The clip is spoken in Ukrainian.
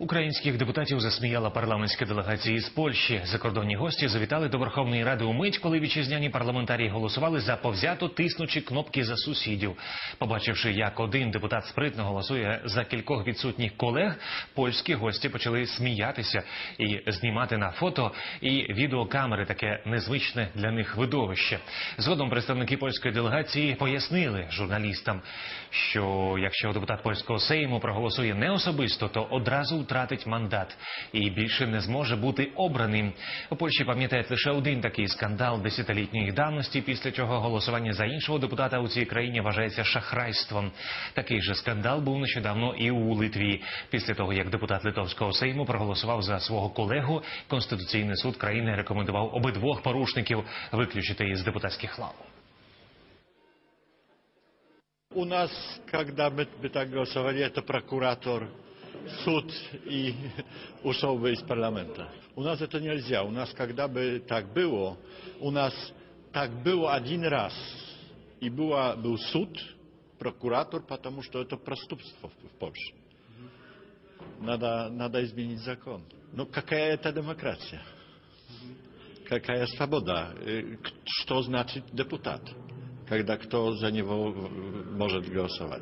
Українських депутатів засміяла парламентська делегація з Польщі. Закордонні гості завітали до Верховної Ради у мить, коли вітчизняні парламентарії голосували за повзято тиснучи кнопки за сусідів. Побачивши, як один депутат спритно голосує за кількох відсутніх колег, польські гості почали сміятися і знімати на фото і відеокамери таке незвичне для них видовище. Згодом представники польської делегації пояснили журналістам, що якщо депутат польського сейму проголосує не особисто, то одразу втратить мандат і більше не зможе бути обраним. У Польщі пам'ятають лише один такий скандал десятилітньої давності, після чого голосування за іншого депутата у цій країні вважається шахрайством. Такий же скандал був нещодавно і у Литві. Після того, як депутат Литовського сейму проголосував за свого колегу, Конституційний суд країни рекомендував обидвох порушників виключити із депутатських лав. У нас, когда мы, мы так голосовали, это прокуратор, суд и ушел бы из парламента. У нас это нельзя. У нас, когда бы так было, у нас так было один раз. И было, был суд, прокуратор, потому что это проступство в, в Польше. Надо, надо изменить закон. Ну, какая это демократия? Какая свобода? Э, к- Что значит депутат? Когда кто за него э, может голосовать?